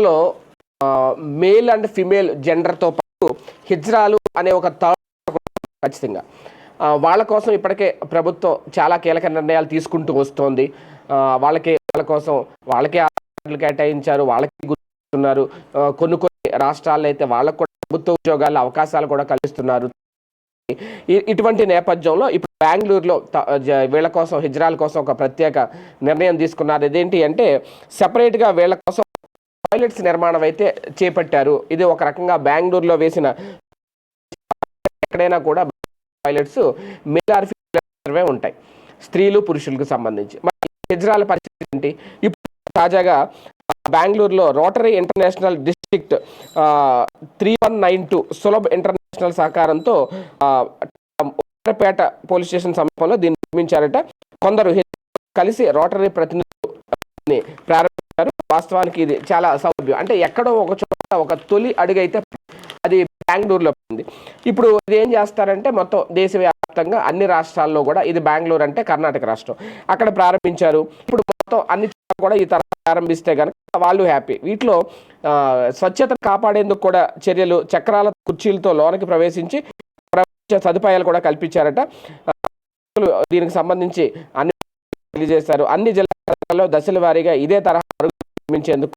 రాష్ట్రంలో male and female జెండర్తో పాటు హిజ్రాలు అనే ఒక థర్డ్ ఖచ్చితంగా. వాళ్ళ కోసం ఇప్పటికే ప్రభుత్వం చాలా కీలక నిర్ణయాలు తీసుకుంటూ వస్తోంది. వాళ్ళకే వాళ్ళకి వాళ్ళ కోసం వాళ్ళకే కేటాయించారు వాళ్ళకి గుర్తున్నారు. కొన్ని కొన్ని రాష్ట్రాల్లో అయితే వాళ్ళకు కూడా ప్రభుత్వ ఉద్యోగాల అవకాశాలు కూడా కల్పిస్తున్నారు. ఇటువంటి నేపథ్యంలో ఇప్పుడు బెంగళూరులో వీళ్ళ కోసం హిజ్రాల కోసం ఒక ప్రత్యేక నిర్ణయం తీసుకున్నారు. ఇదేంటి అంటే సెపరేట్గా వీళ్ళ కోసం టాయిలెట్స్ నిర్మాణం అయితే చేపట్టారు. ఇది ఒక రకంగా బెంగళూరులో వేసిన ఎక్కడైనా కూడా టాయిలెట్స్ మేల్ ఆర్ ఉంటాయి. స్త్రీలు పురుషులకు సంబంధించి. మరి పరిస్థితి ఏంటి? ఇప్పుడు తాజాగా బెంగళూరులో Rotary International District three one nine two Sulabh International సహకారంతో ఉత్తరపేట పోలీస్ స్టేషన్ సమీపంలో దీన్ని నిర్మించారట. కొందరు కలిసి రోటరీ ప్రతినిధులు ప్రారంభ వాస్తవానికి ఇది చాలా సౌలభ్యం అంటే ఎక్కడో ఒక చోట ఒక తొలి అడుగైతే అది బెంగళూరులో ఉంది. ఇప్పుడు ఇది ఏం చేస్తారంటే మొత్తం దేశవ్యాప్తంగా అన్ని రాష్ట్రాల్లో కూడా ఇది బెంగళూరు అంటే కర్ణాటక రాష్ట్రం. అక్కడ ప్రారంభించారు. ఇప్పుడు మొత్తం అన్ని చోట్ల కూడా ఈ తరహా ప్రారంభిస్తే కనుక వాళ్ళు హ్యాపీ. వీటిలో స్వచ్ఛత స్వచ్ఛతను కాపాడేందుకు కూడా చర్యలు చక్రాల కుర్చీలతో లోనకి ప్రవేశించి ప్రవేశ సదుపాయాలు కూడా కల్పించారట. దీనికి సంబంధించి అన్ని తెలియజేశారు. అన్ని జిల్లాల్లో దశల వారీగా ఇదే తరహా నిర్మించేందుకు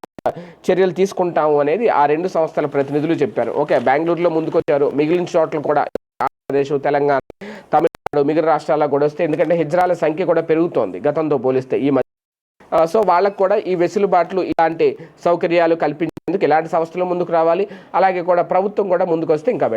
చర్యలు తీసుకుంటాము అనేది ఆ రెండు సంస్థల ప్రతినిధులు చెప్పారు. ఓకే బెంగళూరులో ముందుకొచ్చారు. మిగిలిన చోట్ల కూడా ఆంధ్రప్రదేశ్ తెలంగాణ తమిళనాడు మిగిలిన రాష్ట్రాల్లో కూడా వస్తే ఎందుకంటే హిజ్రాల సంఖ్య కూడా పెరుగుతోంది గతంతో పోలిస్తే ఈ మధ్య. సో వాళ్ళకు కూడా ఈ వెసులుబాట్లు ఇలాంటి సౌకర్యాలు కల్పించేందుకు ఇలాంటి సంస్థలు ముందుకు రావాలి. అలాగే కూడా ప్రభుత్వం కూడా ముందుకు వస్తే ఇంకా.